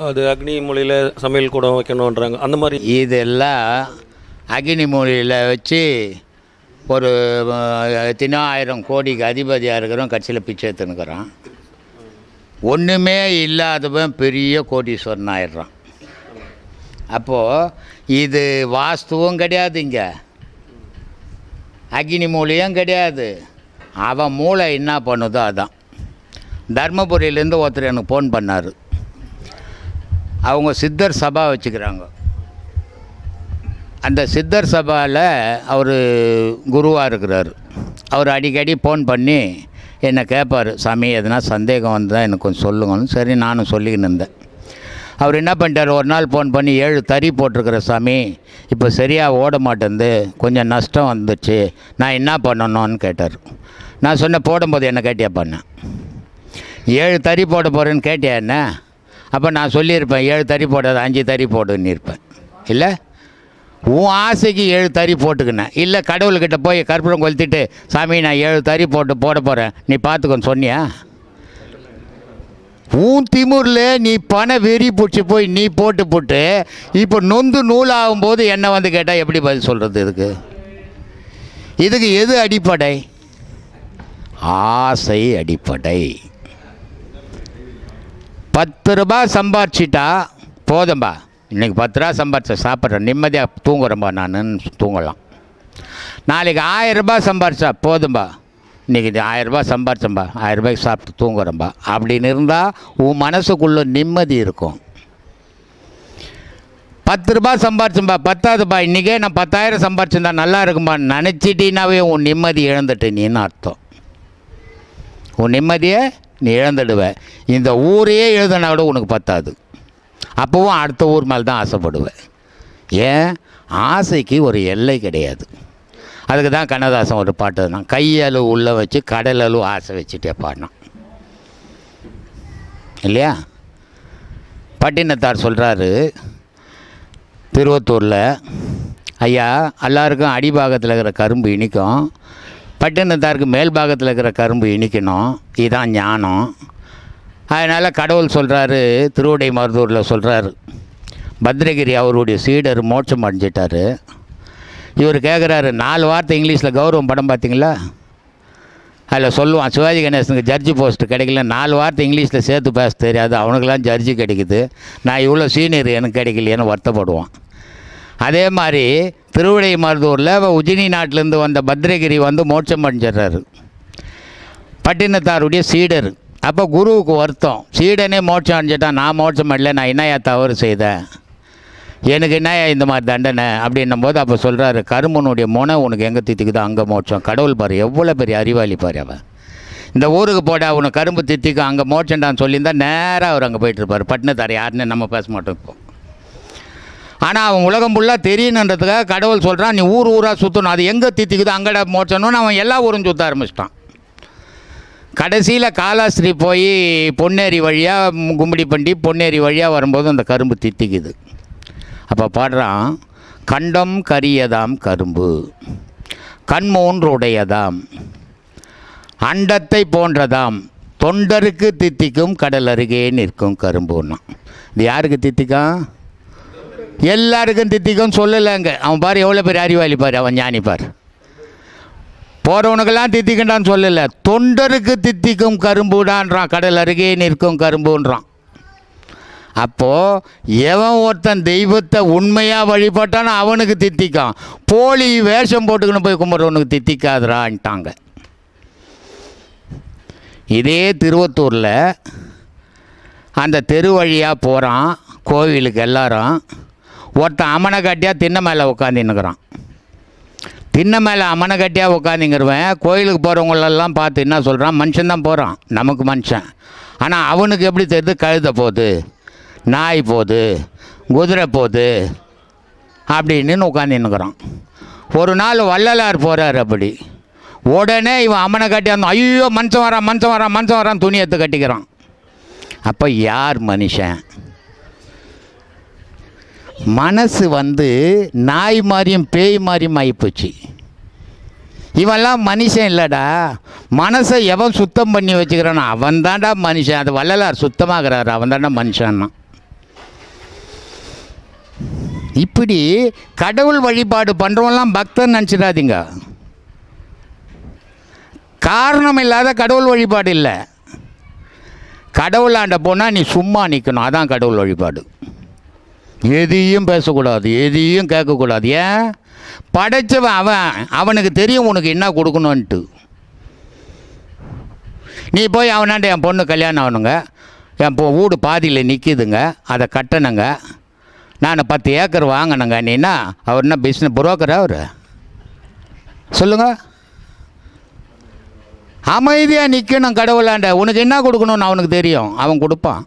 அது அக்னி மொழியில் சமையல் கூட வைக்கணுன்றாங்க அந்த மாதிரி இதெல்லாம் அக்னி மூலையில் வச்சு ஒரு அஹ், ஆயிரம் கோடிக்கு அதிபதியாக இருக்கிறோம் கட்சியில் பிச்சை எடுத்துனுக்குறான் ஒன்றுமே இல்லாதவன் பெரிய கோடீஸ்வரன் ஆயிடுறான். அப்போது இது வாஸ்துவும் கிடையாது இங்கே. அக்னி மூலையும் கிடையாது. அவன் மூளை என்ன பண்ணுதோ அதான். தர்மபுரியிலேருந்து ஒருத்தர் எனக்கு ஃபோன் பண்ணார். அவங்க சித்தர் சபா வச்சுக்கிறாங்க. அந்த சித்தர் சபாவில் அவர் குருவாக இருக்கிறார். அவர் அடிக்கடி ஃபோன் பண்ணி என்னை கேட்பார் சாமி எதனா சந்தேகம் வந்தால் எனக்கு கொஞ்சம் சொல்லுங்கன்னு. சரி நானும் சொல்லிக்கின்னு இருந்தேன். அவர் என்ன பண்ணிட்டார் ஒரு நாள் ஃபோன் பண்ணி ஏழு தறி போட்டிருக்கிற சாமி இப்போ சரியாக ஓட மாட்டேந்து கொஞ்சம் நஷ்டம் வந்துச்சு நான் என்ன பண்ணணும்னு கேட்டார். நான் சொன்னேன் போடும்போது என்ன கேட்டியா? பண்ணேன். ஏழு தறி போட போகிறேன்னு கேட்டியா என்ன? அப்போ நான் சொல்லியிருப்பேன் ஏழு தறி போடாது அஞ்சு தறி போடுன்னு இருப்பேன். இல்லை? உன் ஆசைக்கு ஏழு தறி போட்டுக்கினேன் இல்லை கடவுள்கிட்ட போய் கற்பூரம் கொளுத்திட்டு சாமி நான் ஏழு தறி போட்டு போட போகிறேன் நீ பார்த்துக்கோன்னு சொன்னியா? உன் திமுரில் நீ பண வெறி பிடிச்சி போய் நீ போட்டு போட்டு இப்போ நொந்து நூலாகும் போது என்ன வந்து கேட்டால் எப்படி பதில் சொல்கிறது இதுக்கு? இதுக்கு எது அடிப்படை? ஆசை அடிப்படை. பத்து ரூபாய் சம்பாரிச்சிட்டா போதும்பா. இன்றைக்கி பத்து ரூபா சம்பாரிச்ச சாப்பிட்றேன் நிம்மதியாக தூங்குறேன்பா நான் தூங்கலாம். நாளைக்கு ஆயிரரூபா சம்பாரிச்சா போதும்பா. இன்றைக்கி இது ஆயிரம் ரூபாய் சம்பாரிச்சேன்பா ஆயிரம் ரூபாய்க்கு சாப்பிட்டு தூங்குறேன்பா. அப்படின்னு இருந்தால் உன் மனசுக்குள்ள நிம்மதி இருக்கும். பத்து ரூபா சம்பாரிச்சேன்பா பத்தாதுப்பா. இன்றைக்கே நான் பத்தாயிரம் சம்பாரிச்சிருந்தா நல்லா இருக்கும்பா. நினச்சிட்டினாவே உன் நிம்மதி இழந்துட்டு நீன்னு அர்த்தம். உன் நிம்மதியை நீ இழந்துடுவேன் இந்த ஊரையே எழுதுனா கூட உனக்கு பத்தாது. அப்போவும் அடுத்த ஊர் மேலே தான் ஆசைப்படுவேன் ஏன்? ஆசைக்கு ஒரு எல்லை கிடையாது. அதுக்கு தான் கண்ணதாசன் ஒரு பாட்டு தான் கையளவு உள்ளே வச்சு கடலளவு ஆசை வச்சுட்டே பாடினான். இல்லையா? பட்டினத்தார் சொல்கிறாரு திருவத்தூரில் ஐயா எல்லாருக்கும் அடிபாகத்தில் இருக்கிற கரும்பு இனிக்கும். பட்டினத்தாருக்கு மேல் பாகத்தில் இருக்கிற கரும்பு இனிக்கணும். இதுதான் ஞானம். அதனால் கடவுள் சொல்கிறாரு திருவுடை மருதூரில் சொல்கிறாரு பத்ரகிரி அவருடைய சீடர் மோட்சம் அடைஞ்சிட்டாரு. இவர் கேட்குறாரு நாலு வார்த்தை இங்கிலீஷில் கௌரவம் படம் பார்த்தீங்களா அதில் சொல்லுவான் சிவாஜி கணேசனுக்கு ஜட்ஜி போஸ்ட் கிடைக்கல நாலு வார்த்தை இங்கிலீஷில் சேர்த்து பேச தெரியாது அவனுக்கெல்லாம் ஜட்ஜி கிடைக்குது. நான் இவ்வளோ சீனியர் எனக்கு கிடைக்கலையேன்னு வருத்தப்படுவான். அதே மாதிரி திருவிடை மருதூரில் உஜினி நாட்டிலேருந்து வந்த பத்ரகிரி வந்து மோட்சம் அடைஞ்சிடுறாரு. பட்டினத்தாருடைய சீடர். அப்போ குருவுக்கு வருத்தம். சீடனே மோட்சம் அடைஞ்சிட்டான் நான் மோட்சம் அடையல நான் என்னையா தவறு செய்தேன்? எனக்கு என்னையா இந்த மாதிரி தண்டனை? அப்படின்னும் போது அப்போ சொல்கிறாரு கருமனுடைய முனை உனக்கு எங்கே தித்திக்குதோ அங்கே மோட்சம். கடவுள் பாரு எவ்வளோ பெரிய அறிவாளி பாரு அவன் இந்த ஊருக்கு போட அவனை கரும்பு தித்திக்கும் அங்கே மோட்சண்டான்னு சொல்லியிருந்தால் நேராக அவர் அங்கே போயிட்டுருப்பார் பட்டினத்தார் யாருன்னு நம்ம பேச மாட்டோம் இப்போ. ஆனால் அவன் உலகம் ஃபுல்லாக தெரியணுன்றதுக்காக கடவுள் சொல்கிறான் நீ ஊர் ஊராக சுற்றணும் அது எங்கே தித்திக்குதோ? அங்கட மோச்சணும்னு அவன் எல்லா ஊரும் சுற்ற ஆரம்பிச்சிட்டான். கடைசியில் காலாஸ்திரி போய் பொன்னேரி வழியாக கும்மிடிப்பண்டி பொன்னேரி வழியாக வரும்போது அந்த கரும்பு தித்திக்குது. அப்போ பாடுறான் கண்டம் கரியதாம் கரும்பு. கண்மூன்றுடையதாம். அண்டத்தை போன்றதாம். தொண்டருக்கு தித்திக்கும் கடல் அருகே நிற்கும் கரும்புன்னா. இது யாருக்கு தித்திக்கான் எல்லாருக்கும் தித்திக்கும் சொல்லலைங்க. அவன் பாரு எவ்வளோ பேர் அறிவாளி பாரு அவன் ஞானி பாரு. போகிறவனுக்கெல்லாம் தித்திக்கண்டான்னு சொல்லலை. தொண்டருக்கு தித்திக்கும் கரும்புடான்றான் கடல் அருகே நிற்கும் கரும்புன்றான். அப்போது எவன் ஒருத்தன் தெய்வத்தை உண்மையாக வழிபட்டானோ அவனுக்கு தித்திக்கான் போலி வேஷம் போட்டுக்கின்னு போய் கும்பிட்றவனுக்கு தித்திக்காதுறான்ட்டாங்க. இதே திருவத்தூரில் அந்த தெரு வழியாக போகிறான் கோவிலுக்கு எல்லாரும். ஒருத்தன் அமனை கட்டியாக தின்ன மேலே உட்காந்துன்னுக்குறான் தின்ன மேலே அமனை கட்டியாக உட்காந்துங்கிறவன் கோயிலுக்கு போகிறவங்களெல்லாம் பார்த்து என்ன சொல்கிறான் மனுஷன்தான் போகிறான் நமக்கு மனுஷன். ஆனால் அவனுக்கு எப்படி தெரியுது? கழுத போகுது நாய் போகுது குதிரை போகுது அப்படின்னு உட்காந்துன்னுக்குறான் ஒரு நாள் வள்ளலார் போகிறார் அப்படி. உடனே இவன் அம்மனை கட்டி அந்த ஐயோ மனுஷன் வரான் மனுஷன் வரான் மனுஷன் வரான் துணி எடுத்து கட்டிக்கிறான். அப்போ யார் மனுஷன்? மனசு வந்து நாய் மாதிரியும் பேய் மாதிரியும் ஆகிப்போச்சு இவன்லாம் மனுஷன் இல்லைடா. மனசை எவன் சுத்தம் பண்ணி வச்சுக்கிறானோ அவன் தான்டா மனுஷன். அது வள்ளலார் சுத்தமாகிறார். அவன் தான்டா மனுஷன்னா. இப்படி கடவுள் வழிபாடு பண்ணுறவெல்லாம் பக்தன் நினச்சிடாதீங்க. காரணம் இல்லாத கடவுள் வழிபாடு இல்லை. கடவுளாண்ட போனால் நீ சும்மா நிற்கணும் அதான் கடவுள் வழிபாடு. எதையும் பேசக்கூடாது எதையும் கேட்கக்கூடாது. ஏன்? படைச்சவன் அவன். அவனுக்கு தெரியும் உனக்கு என்ன கொடுக்கணுன்ட்டு நீ போய் அவனாண்ட என் பொண்ணு கல்யாணம் ஆகணுங்க. என் பொ வீடு பாதியில் நிற்கிதுங்க அதை கட்டணுங்க. நான் பத்து ஏக்கர் வாங்கினேங்க நீனா அவர் என்ன பிஸ்னஸ் புரோக்கரா அவர்? சொல்லுங்கள் அமைதியாக நிற்கணும் கடவுளாண்ட. உனக்கு என்ன கொடுக்கணும்னு அவனுக்கு தெரியும். அவன் கொடுப்பான்.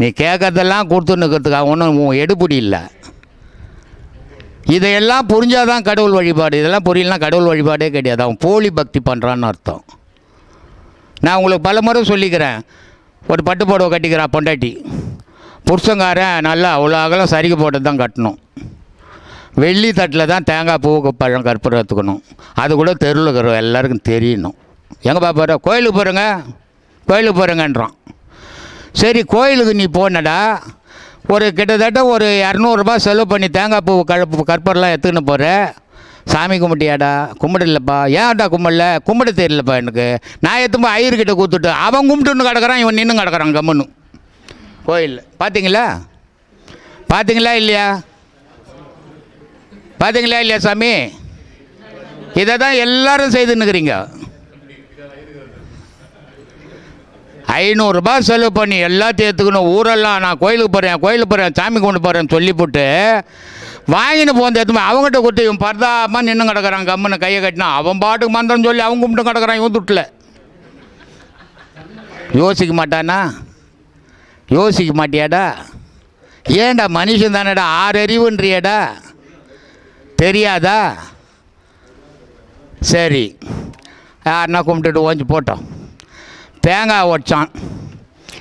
நீ கேட்குறதெல்லாம் கொடுத்துன்னுக்கிறதுக்காக அவன் ஒன்றும் எடுபடி இல்லை. இதையெல்லாம் புரிஞ்சால் தான் கடவுள் வழிபாடு. இதெல்லாம் புரியலனா கடவுள் வழிபாடே கிடையாது. அவன் போலி பக்தி பண்ணுறான்னு அர்த்தம். நான் உங்களுக்கு பல முறை சொல்லிக்கிறேன். ஒரு பட்டு புடவை கட்டிக்கிறான் பொண்டாட்டி. புருஷங்காரன் நல்லா அவ்வளோ அகலம் சரிக்கு போட்டு தான் கட்டணும். வெள்ளி தட்டில் தான் தேங்காய் பூவுக்கு பழம் கற்பூரம் எடுத்துக்கணும். அது கூட தெருவில் இருக்கிற எல்லாருக்கும் தெரியணும். எங்கே பாப்பாரு? கோயிலுக்கு போகிறேங்க கோயிலுக்கு போகிறேங்கன்றான் சரி கோயிலுக்கு நீ போனடா. ஒரு கிட்டத்தட்ட ஒரு இரநூறுபா செலவு பண்ணி தேங்காய் பூ கழப்பு கற்பூரெலாம் எடுத்துக்கின்னு போகிற சாமி கும்பிட்டியாடா? கும்பிடலப்பா ஏன்டா கும்பிடல? கும்பிட தெரியலப்பா எனக்கு. நான் எத்தும்போ ஐயர்கிட்ட கூத்துட்டு அவன் கும்பிட்டுன்னு கிடக்குறான் இவன் நின்று கிடக்குறான் கம்முன்னு. கோயிலில் பார்த்தீங்களா பார்த்தீங்களா இல்லையா? பார்த்தீங்களா இல்லையா சாமி? இதை தான் எல்லாரும் செய்துன்னுக்குறீங்க. ஐநூறுரூபா செலவு பண்ணி எல்லாத்தையும் எடுத்துக்கணும். ஊரெல்லாம் நான் கோயிலுக்கு போகிறேன் கோயிலுக்கு போகிறேன் சாமி கொண்டு போகிறேன்னு சொல்லிவிட்டு வாங்கின்னு போந்த எடுத்து அவங்ககிட்ட கொடுத்து இவன் பரதாமல் நின்று கிடக்கிறான் கம்முன்னு கையை கட்டினா. அவன் பாட்டுக்கு மந்திரம் சொல்லி அவங்க கும்பிட்டு கிடக்கிறான் இவன் துட்டில். யோசிக்க மாட்டானா? யோசிக்க மாட்டியாடா? ஏன்டா மனுஷன் தானேடா ஆறு அறிவுன்றியடா தெரியாதா? சரி யாருன்னா கும்பிட்டுட்டு ஓஞ்சி போட்டோம். தேங்காய் உடைச்சான்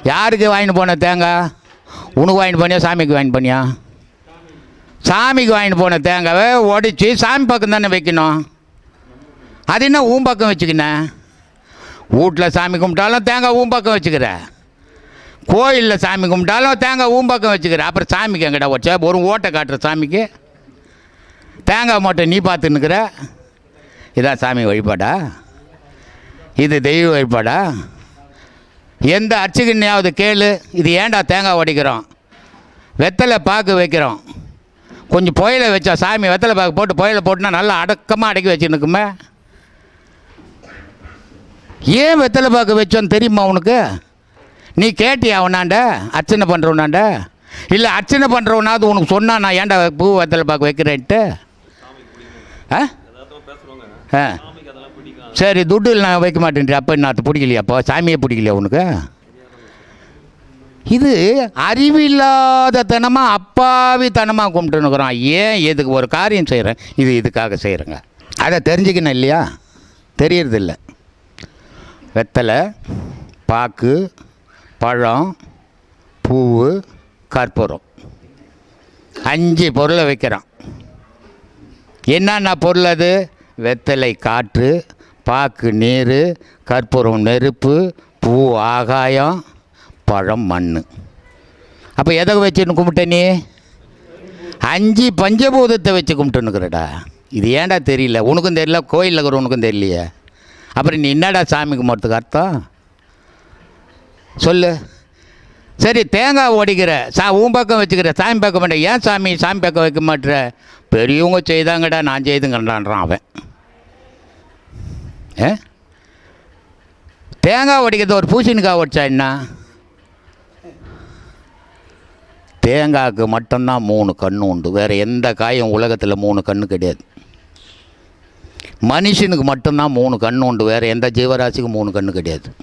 யாருக்கு வாங்கிட்டு போன தேங்காய் உனக்கு வாங்கிட்டு போனியா? சாமிக்கு வாங்கிட்டு போனியா? சாமிக்கு வாங்கிட்டு போன தேங்காவை உடைச்சி சாமி பக்கம் தானே வைக்கணும். அது என்ன ஊம் பக்கம் வச்சுக்கினேன் வீட்டில் சாமி கும்பிட்டாலும் தேங்காய் ஊம் பக்கம் வச்சுக்கிற. கோயிலில் சாமி கும்பிட்டாலும் தேங்காய் ஊம் பக்கம் வச்சுக்கிற. அப்புறம் சாமிக்கு எங்கடா வச்ச ஒரு ஓட்டை காட்டுற சாமிக்கு. தேங்காய் மூட்டை நீ பார்த்துன்னுக்கிற இதான் சாமி வழிபாடா? இது தெய்வ வழிபாடா? எந்த அர்ச்சகனையாவது கேளு இது ஏன்டா தேங்காய் உடைக்கிறோம் வெத்தலை பாக்கு வைக்கிறோம். கொஞ்சம் புயலை வச்சா சாமி வெத்தலை பாக்கு போட்டு புயலை போட்டுனா நல்லா அடக்கமாக அடக்கி வச்சுருக்குமே ஏன் வெத்தலை பாக்கு வச்சோன்னு தெரியுமா உனக்கு? நீ கேட்டியா அவனாண்ட அர்ச்சனை பண்ணுறவனாண்ட இல்லை அர்ச்சனை பண்ணுறவனாவது உனக்கு சொன்னா நான் ஏன்டா பூ வெத்தலை பாக்கு வைக்கிறேன்ட்டு? ஆ? ஆ. சரி துட்டு நான் வைக்க மாட்டேன் அப்போ நான் பிடிக்கலையா? அப்போ சாமியை பிடிக்கலையா உனக்கு? இது அறிவில்லாத தனமாக அப்பாவி தனமாக கும்பிட்டுனுக்குறோம் ஏன் எதுக்கு? ஒரு காரியம் செய்கிறேன் இது இதுக்காக செய்கிறேங்க அதை தெரிஞ்சுக்கணும் இல்லையா? தெரியறதில்ல. வெத்தலை பாக்கு பழம் பூ கற்பூரம். அஞ்சு பொருளை வைக்கிறான். என்னென்ன பொருள் அது? வெத்தலை காற்று பாக்கு நீர் கற்பூரம் நெருப்பு பூ ஆகாயம் பழம் மண் அப்போ எதை வச்சுன்னு கும்பிட்ட நீ? அஞ்சு பஞ்சபூதத்தை வச்சு கும்பிட்டுன்னுக்குறடா. இது ஏன்டா தெரியல? உனக்கும் தெரியல கோயிலில் இருக்கிற உனக்கும் தெரியலையே. அப்புறம் நீ என்னடா சாமி கும்பிட்றதுக்கு அர்த்தம்? சொல்லு. சரி தேங்காய் உடைக்கிற சா உன் பக்கம் வச்சுக்கிற சாமி பக்கம் மாட்டேன் ஏன் சாமி சாமி பக்கம் வைக்க மாட்டுற? பெரியவங்க செய்தாங்கடா நான் செய்துங்கடான்றான் அவன். ஏ? தேங்காய் உடைக்கிறது ஒரு பூசணிக்காய் உடைச்சா என்ன? தேங்காய்க்கு மட்டும்தான் மூணு கண் உண்டு. வேறு எந்த காயும் உலகத்தில் மூணு கண் கிடையாது. மனுஷனுக்கு மட்டும்தான் மூணு கண் உண்டு. வேறு எந்த ஜீவராசிக்கும் மூணு கண் கிடையாது.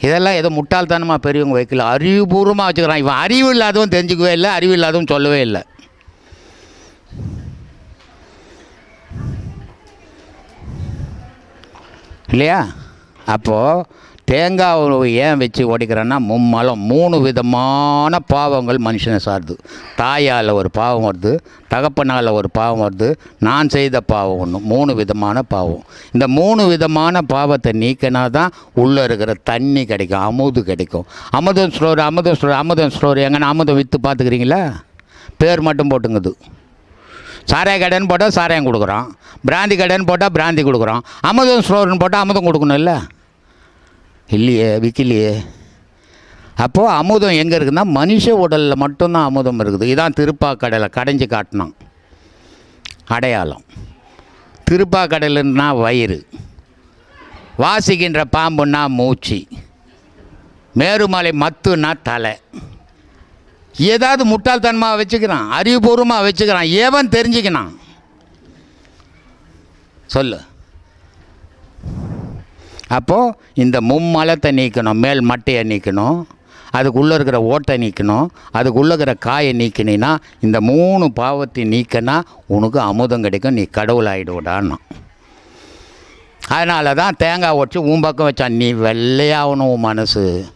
இதெல்லாம் ஏதோ முட்டாள்தனமாக பெரியவங்க வைக்கல. அறிவுபூர்வமாக வச்சுக்கிறான். இவன் அறிவு இல்லாதவன் தெரிஞ்சுக்கவே இல்லை அறிவு இல்லாதவன் சொல்லவே இல்லை. இல்லையா? அப்போது தேங்காய் ஏன் வச்சு உடைக்கிறேன்னா மும்மலம் மூணு விதமான பாவங்கள் மனுஷனை சாருது தாயால் ஒரு பாவம் வருது தகப்பனால் ஒரு பாவம் வருது நான் செய்த பாவம் ஒன்று மூணு விதமான பாவம். இந்த மூணு விதமான பாவத்தை நீக்கினா தான் உள்ளே இருக்கிற தண்ணி கிடைக்கும் அமுது கிடைக்கும். அமுதம் ஸ்டோர் அமுதம் ஸ்டோர் அமுதம் ஸ்டோர் எங்கன்னா அமுதம் விற்று பார்த்துக்கிறீங்களா? பேர் மட்டும் போட்டுங்குது. சாராய கடைன்னு போட்டால் சாராயம் கொடுக்குறோம். பிராந்தி கடைன்னு போட்டால் பிராந்தி கொடுக்குறோம். அமுதம் ஸ்டோர்னு போட்டால் அமுதம் கொடுக்கணும்ல இல்லையே விற்கலையே அப்போது அமுதம் எங்கே இருக்குன்னா மனுஷ உடலில் மட்டும்தான் அமுதம் இருக்குது. இதான் திருப்பாக்கடலை கடைஞ்சி காட்டணும் அடையாளம். திருப்பாக்கடலுன்னா வயிறு. வாசிக்கின்ற பாம்புன்னா மூச்சு. மேருமலை மத்துன்னா தலை. ஏதாவது முட்டாள்தனமாக வச்சுக்கிறான் அறிவுபூர்வமாக வச்சுக்கிறான் ஏவன் தெரிஞ்சுக்கினான் சொல்லு. அப்போது இந்த மும்மலத்தை நீக்கணும் மேல் மட்டையை நீக்கணும் அதுக்குள்ளே இருக்கிற ஓட்டை நீக்கணும் அதுக்குள்ளே இருக்கிற காயை நீக்கினா இந்த மூணு பாவத்தை நீக்கினா உனக்கு அமுதம் கிடைக்கும் நீ கடவுள் ஆகிடுவிடான்னா அதனால தான் தேங்காய் உடச்சி உன் பக்கம் வச்சான் நீ வெள்ளையாகணும் உன் மனசு.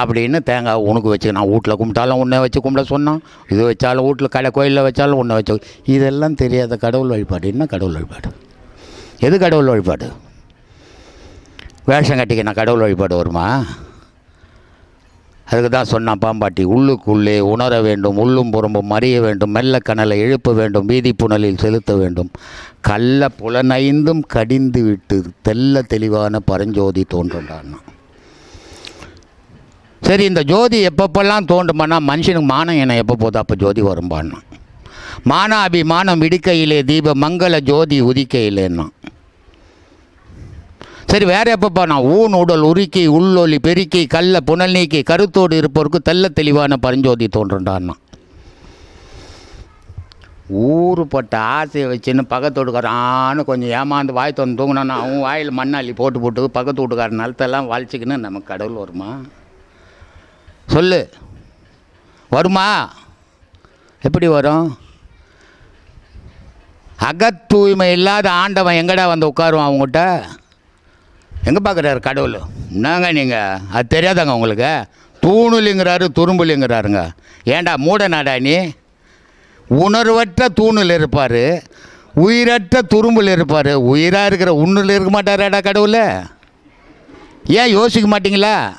அப்படின்னு தேங்காய் உனக்கு வச்சு நான் வீட்டில் கும்பிட்டாலும் உன்னை வச்சு கும்பிட சொன்னான். இது வச்சாலும் வீட்டில் கடை கோயிலில் வச்சாலும் உன்னை வச்சு இதெல்லாம் தெரியாத கடவுள் வழிபாடு. என்ன கடவுள் வழிபாடு? எது கடவுள் வழிபாடு? வேஷம் கட்டிக்க நான் கடவுள் வழிபாடு வருமா? அதுக்கு தான் சொன்னான் பாம்பாட்டி உள்ளுக்குள்ளே உணர வேண்டும் உள்ளும் புறம்பும் அறிய வேண்டும் மெல்ல கணலை எழுப்ப வேண்டும் வீதி புனலில் செலுத்த வேண்டும். கள்ள புலனைந்தும் கடிந்து விட்டு தெல்ல தெளிவான பரஞ்சோதி தோன்றுண்டான்னா சரி இந்த ஜோதி எப்பப்பெல்லாம் தோண்டுமானா மனுஷனுக்கு மானம் என்ன எப்போ போதும் அப்போ ஜோதி வரும்பான்னா. மானாபிமானம் விடுக்கையிலே தீப மங்கள ஜோதி உதிக்கையிலேன்னா. சரி வேற எப்பப்பா நான் ஊன் உடல் உருக்கி உள்ளொலி பெருக்கி கல்ல புனல் நீக்கி கருத்தோடு இருப்பவருக்கு தெல்ல தெளிவான பரஞ்சோதி தோன்றுண்டான்னா ஊறுப்பட்ட ஆசையை வச்சுன்னு பக்கத்து வீட்டுக்காரான்னு கொஞ்சம் ஏமாந்து வாய் திறந்து தூங்கினான்னா அவன் வாயில் மண்ணாளி போட்டு போட்டு பக்கத்து வீட்டுக்காரன் நிலத்தெல்லாம் வலிச்சிக்கின்னு நமக்கு கடவுள் வருமா? சொல்லு. வருமா? எப்படி வரும்? அகத்தூய்மை இல்லாத ஆண்டவன் எங்கடா வந்து உட்காருவான் அவங்ககிட்ட எங்கே பார்க்குறாரு கடவுள்? என்னங்க நீங்கள் அது தெரியாதாங்க உங்களுக்கு? தூணுலிங்கிறாரு துரும்புலிங்கிறாருங்க. ஏன்டா மூட நாடா நீ? உணர்வற்ற தூணில் இருப்பார். உயிரற்ற துரும்பில் இருப்பார். உயிராக இருக்கிற உண்ணில் இருக்க மாட்டாராடா கடவுள்? ஏன் யோசிக்க மாட்டீங்களா?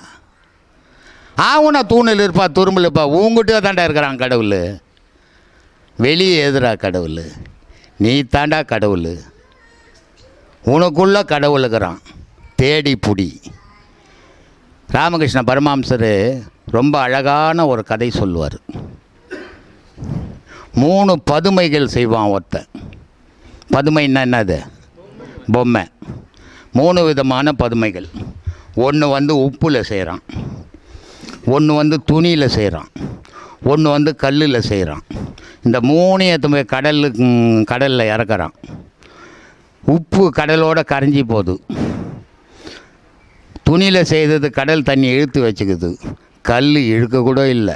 ஆகுனா தூணில் இருப்பா துரும்பில் இருப்பா. உங்ககிட்ட தாண்டா இருக்கிறான் கடவுள். வெளியே எதிரா கடவுள்? நீ தாண்டா கடவுள். உனக்குள்ள கடவுள் இருக்கிறான். தேடி புடி. ராமகிருஷ்ண பரமாம்சர் ரொம்ப அழகான ஒரு கதை சொல்லுவார். மூணு பதுமைகள் செய்வான் ஒருத்தன். பதுமைன்னா என்னது? பொம்மை. மூணு விதமான பதுமைகள். ஒன்று வந்து உப்பில் செய்கிறான் ஒன்று வந்து துணியில் செய்கிறான் ஒன்று வந்து கல்லில் செய்கிறான் இந்த மூணையும் எடுத்து போய் கடலுக்கு கடலில் இறக்குறான். உப்பு கடலோட கரைஞ்சி போகுது. துணியில் செய்தது கடல் தண்ணி இழுத்து வச்சுக்குது. கல் இழுக்க கூட இல்லை.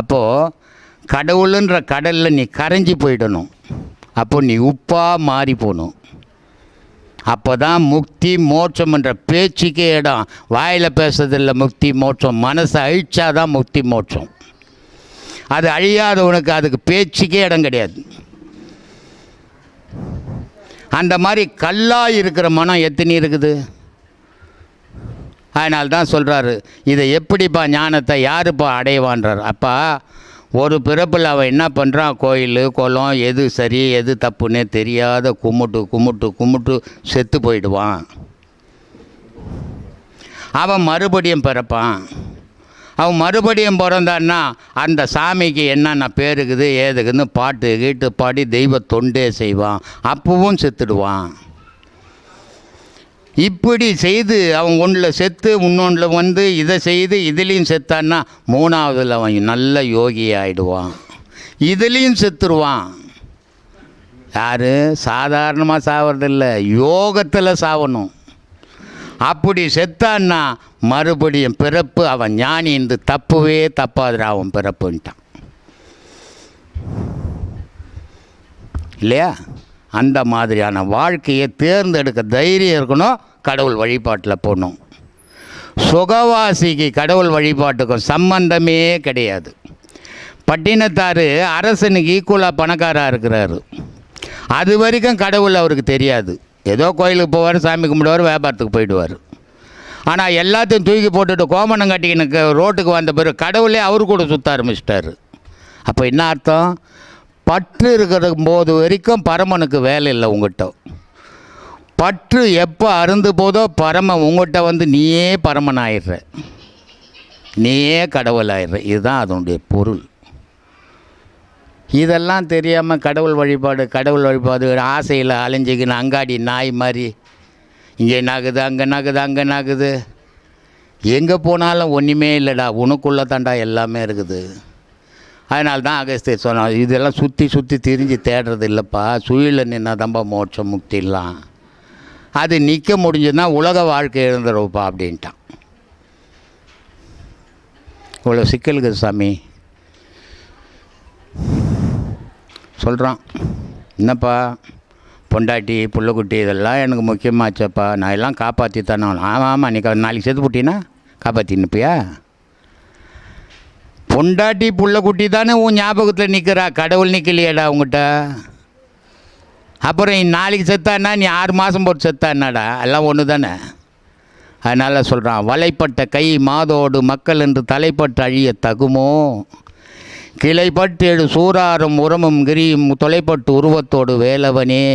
அப்போது கடவுளுன்ற கடலில் நீ கரைஞ்சி போயிடணும். அப்போ நீ உப்பாக மாறி போகணும் அப்போ தான் முக்தி மோட்சம்ன்ற பேச்சுக்கே இடம். வாயில் பேசுறதில்ல முக்தி மோட்சம். மனசை அழிச்சாதான் முக்தி மோட்சம். அது அழியாதவனுக்கு அதுக்கு பேச்சுக்கே இடம் கிடையாது. அந்த மாதிரி கல்லாக இருக்கிற மனம் எத்தனை இருக்குது? அதனால்தான் சொல்கிறாரு இதை எப்படிப்பா ஞானத்தை யாருப்பா அடைவான்றார்? அப்பா ஒரு பிறப்பில் அவன் என்ன பண்ணுறான் கோயில் குளம் எது சரி எது தப்புன்னே தெரியாத கும்பிட்டு கும்பிட்டு கும்பிட்டு செத்து போயிடுவான். அவன் மறுபடியும் பிறப்பான். அவன் மறுபடியும் பிறந்தான்னா அந்த சாமிக்கு என்னென்ன பேருக்குது ஏதுக்குன்னு பாட்டு கீட்டு பாடி தெய்வ தொண்டே செய்வான். அப்பவும் செத்துடுவான். இப்படி செய்து அவன் ஒன்றில் செத்து இன்னொன்றில் வந்து இதை செய்து இதுலேயும் செத்தான்னா மூணாவதில் அவன் நல்ல யோகி ஆகிடுவான் இதுலேயும் செத்துருவான். யார்? சாதாரணமாக சாவறதில்ல. யோகத்தில் சாவணும். அப்படி செத்தான்னா மறுபடியும் பிறப்பு அவன் ஞானி என்று தப்புவே தப்பாதுடா அவன் பிறப்புன்ட்டான். இல்லையா? அந்த மாதிரியான வாழ்க்கையை தேர்ந்தெடுக்க தைரியம் இருக்கணும் கடவுள் வழிபாட்டில் போகணும் சுகவாசிக்கு கடவுள் வழிபாட்டுக்கும் சம்பந்தமே கிடையாது. பட்டினத்தார் அரசனுக்கு ஈக்குவலாக பணக்காராக இருக்கிறாரு. அது வரைக்கும் கடவுள் அவருக்கு தெரியாது. ஏதோ கோயிலுக்கு போவார் சாமி கும்பிடுவார் வியாபாரத்துக்கு போயிடுவார். ஆனால் எல்லாத்தையும் தூக்கி போட்டுட்டு கோமணம் கட்டிக்கினுக்கு ரோட்டுக்கு வந்த பிறகு கடவுளே அவர் கூட சுற்ற ஆரம்பிச்சிட்டாரு. அப்போ என்ன அர்த்தம்? பற்று இருக்கிற போது வரைக்கும் பரமனுக்கு வேலை இல்லை உங்கள்கிட்ட பற்று எப்போ அருந்து போதோ பரமன் உங்கள்கிட்ட வந்து நீயே பரமன் ஆயிடுற நீயே கடவுள் ஆயிடுற இதுதான் அதனுடைய பொருள். இதெல்லாம் தெரியாமல் கடவுள் வழிபாடு கடவுள் வழிபாடு ஆசையில் அலைஞ்சிக்கின்னு அங்காடி நாய் மாதிரி இங்கே நாகுது அங்கே நாகுது அங்கே நாகுது. எங்கே போனாலும் ஒன்றுமே இல்லைடா. உனக்குள்ளே தாண்டா எல்லாமே இருக்குது. அதனால தான் அகஸ்தியர் சொன்னார் இதெல்லாம் சுற்றி சுற்றி திரிஞ்சு தேடுறது இல்லைப்பா. சுழியில் நின்னா தான்ப்பா மோட்சம் முக்திலாம். அது நிற்க முடிஞ்சதுன்னா உலக வாழ்க்கை இருந்துருப்பா அப்படின்ட்டான். இவ்வளோ சிக்கலுக்கு சாமி. சொல்கிறான் என்னப்பா பொண்டாட்டி புள்ளக்குட்டி இதெல்லாம் எனக்கு முக்கியமாச்சப்பா. நான் எல்லாம் காப்பாற்றி தானே ஆமாம் ஆமாம் நீ நாளைக்கு செத்து போட்டின்னா காப்பாற்றி பொண்டாட்டி புள்ளைக்குட்டி தானே உன் ஞாபகத்தில் நிற்கிறா கடவுள் நிற்கலையேடா உங்கள்கிட்ட அப்புறம் நாளைக்கு செத்தான்னா நீ ஆறு மாதம் போட்டு செத்தானாடா எல்லாம் ஒன்று தானே அதனால் சொல்கிறான் வலைப்பட்ட கை மாதோடு மக்கள் என்று தலைப்பட்டு அழிய தகுமோ? கிளைப்பட்டு எழு சூறாரும் உரமும் கிரியும் தொலைப்பட்டு உருவத்தோடு வேலவனே?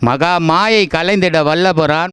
மகா மாயை கலைந்திட வல்லபரான்